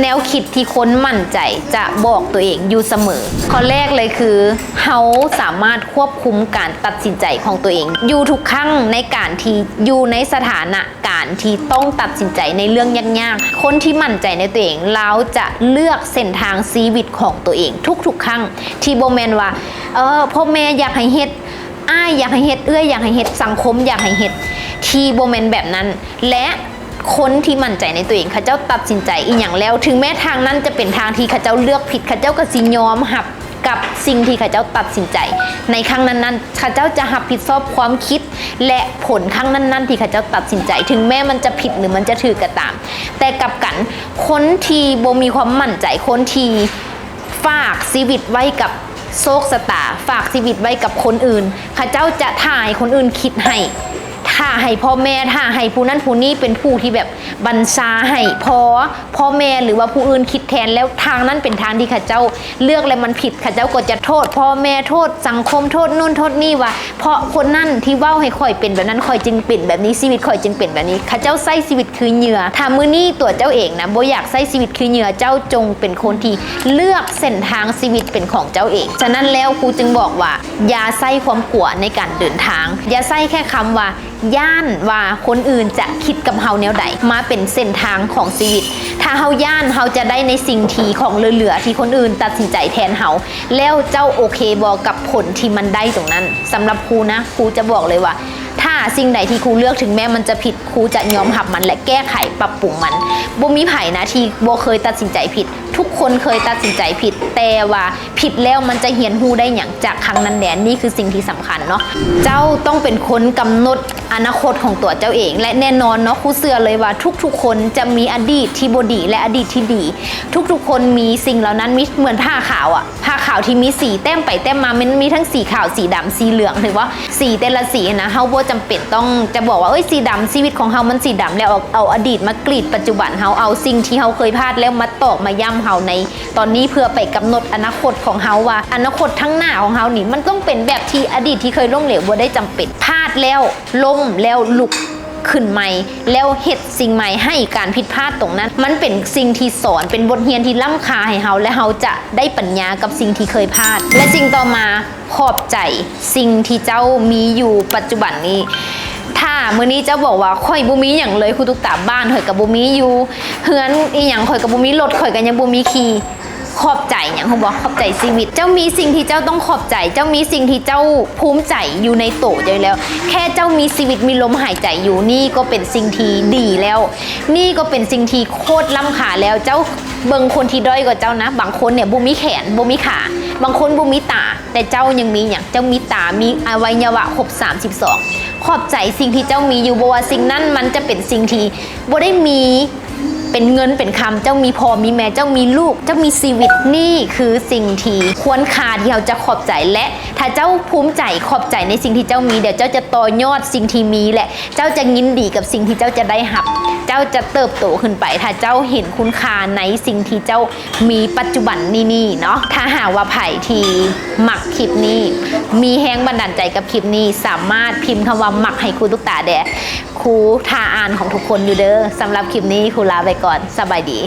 แนวคิดที่ค้นมั่นใจจะบอกตัวเองอยู่เสมอ ข้อแรกเลยคือเขาสามารถควบคุมการตัดสินใจของตัวเอง อยู่ทุกครั้งในการที่อยู่ในสถานะการที่ต้องตัดสินใจในเรื่องยากๆ คนที่มั่นใจในตัวเองเราจะเลือกเส้นทางชีวิตของตัวเอง ทุกๆ ครั้งที่โบแมนว่าเออพ่อแม่อยากให้เฮ็ดอ้ายอยากให้เฮ็ดเอื้อยอยากให้เฮ็ดสังคมอยากให้เฮ็ดทีโบแมนแบบนั้น และ คนที่มั่นใจในตัวเองเขาเจ้าตัดสินใจอีหยังแล้ว ถึงแม้ทางนั้นจะเป็นทางที่เขาเจ้าเลือกผิดเขาเจ้าก็สิยอมหับกับสิ่งที่เขาเจ้าตัดสินใจ ในครั้งนั้นๆเขาเจ้าจะหับผิดชอบความคิด และผลครั้งนั้นๆ ที่เขาเจ้าตัดสินใจ ถึงแม้มันจะผิดหรือมันจะถือก็ตาม แต่กลับกันคนที่โบมีความมั่นใจคนที่ฝากชีวิตไว้กับโชคสตาฝากชีวิตไว้กับคนอื่นข้าเจ้าจะถ่ายคนอื่นคิดให้ ถ้าให้พ่อแม่ถ้าให้ผู้นั้นผู้นี้เป็นผู้ที่แบบบัญชาให้พอพ่อแม่หรือว่าผู้อื่นคิดแทนแล้วทางนั้นเป็นทางที่ข้าเจ้า เลือกแล้วมันผิดข้าเจ้าก็จะโทษ พ่อแม่โทษสังคมโทษนู่นโทษนี่ว่า เพราะคนนั่นที่ว้าให้ข่อยเป็นแบบนั้นข่อยจึงเป็นแบบนี้ชีวิตข่อยจึงเป็นแบบนี้ข้าเจ้าใช้ชีวิตคือเหยื่อถ้ามือนี้ตัวเจ้าเองนะบ่อยากใช้ชีวิตคือเหยื่อเจ้าจงเป็นคนที่เลือกเส้นทางชีวิตเป็นของเจ้าเอง ฉะนั้นแล้วครูจึงบอกว่า ย่าใส่ความกลัวในการเดินทางอย่าใส่แค่คำว่า ย่านว่าคนอื่นจะคิดกับเฮาแนวใดมาเป็นเส้นทางของชีวิต ถ้าเฮาย่านเฮาจะได้ในสิ่งที่ของเหลือๆที่คนอื่นตัดสินใจแทนเฮาแล้วเจ้าโอเคบอกกับผลที่มันได้ตรงนั้นสำหรับครูนะครูจะบอกเลยว่า ถ้า สิ่งใดที่ครูเลือกถึงแม้มันจะผิดครูจะยอมหับมันและแก้ไขปรับปรุงมันบ่มีไผ่นะที่บ่เคยตัดสินใจผิด ทุกคนเคยตัดสินใจผิด แต่ว่าผิดแล้วมันจะเหียนหูได้อย่างจากครั้งนั้นแดนนี่คือสิ่งที่สำคัญเนาะเจ้าต้องเป็นคนกำหนดอนาคตของตัวเจ้าเอง และแน่นอนเนาะครูเสือเลยว่าทุกๆ คนจะมีอดีตที่บดีและอดีตที่ดี ทุกๆ คนมีสิ่งเหล่านั้นมิเหมือนผ้าขาวอะผ้าขาวที่มีสีแต้มไปแต้มมามันมีทั้งสีขาวสีดำสีเหลืองหรือว่าสีแต่ละสีนะเฮาบ่จำเป็นต้องจะบอกว่าเอ้ยสีดำชีวิตของเฮามันสีดำแล้วเอาเอาอดีตมากรีดปัจจุบันเฮาเอาสิ่งที่เฮาเคยพลาดแล้วมาตอกมาย่ำเฮาใน ตอนนี้เพื่อไปกำหนดอนาคตของเฮาว่า อนาคตทั้งหน้าของเฮานี่มันต้องเป็นแบบที่อดีตที่เคยล้มเหลวบ่ได้จำเป็นพลาดแล้วล้มแล้วลุก ขึ้นใหม่ แล้วเฮ็ดสิ่งใหม่ให้การผิดพลาดตรงนั้น มันเป็นสิ่งที่สอนเป็นบทเรียนที่ล้ำค่าให้เฮาและเฮาจะได้ปัญญากับสิ่งที่เคยพลาด และสิ่งต่อมาขอบใจสิ่งที่เจ้ามีอยู่ปัจจุบันนี้ถ้ามื้อนี้เจ้าบอกว่าข่อยบ่มีหยังเลยครูตุกตาบ้านข่อยกับบ่มีอยู่เฮือนอีหยังข่อยกับบ่มีรถข่อยก็ยังบ่มีขี่ ขอบใจอย่างเขาบอกขอบใจชีวิต เจ้ามีสิ่งที่เจ้าต้องขอบใจ เจ้ามีสิ่งที่เจ้าภูมิใจอยู่ในโตใจแล้ว แค่เจ้ามีชีวิตมีลมหายใจอยู่นี่ก็เป็นสิ่งที่ดีแล้ว นี่ก็เป็นสิ่งที่โคตรล้ำค่าแล้วเจ้าเบิ่งคนที่ด้อยกว่าเจ้านะ บางคนเนี่ยบุมีแขนบุมีขาบางคนบุมีตา แต่เจ้ายังมีอย่างเจ้ามีตามีอวัยวะครบ32 ขอบใจสิ่งที่เจ้ามีอยู่บ่ว่าสิ่งนั้นมันจะเป็นสิ่งที่บ่ได้มี เป็นเงินเป็นคำเจ้ามีพอมีแม่เจ้ามีลูก เจ้ามีชีวิตนี่คือสิ่งที่ควรค่าที่เราจะขอบใจและ ถ้าเจ้าภูมิใจขอบใจในสิ่งที่เจ้ามีเดี๋ยวเจ้าจะต่อยอดสิ่งที่มีแหละ เจ้าจะยินดีกับสิ่งที่เจ้าจะได้หับ จ้าจะเติบโตขึ้นไป ถ้าเจ้าเห็นคุณค่าในสิ่งที่เจ้ามีปัจจุบันนี่นี่เนาะถ้าหากว่าไผ่ที่หมักคลิปนี้ มีแห้งบันดาลใจกับคลิปนี้ สามารถพิมพ์คำว่าหมักให้ครูตุ๊กตาแดครูทาอ่านของทุกคนอยู่เด้อสำหรับคลิปนี้ครูลาไปก่อนสบายดี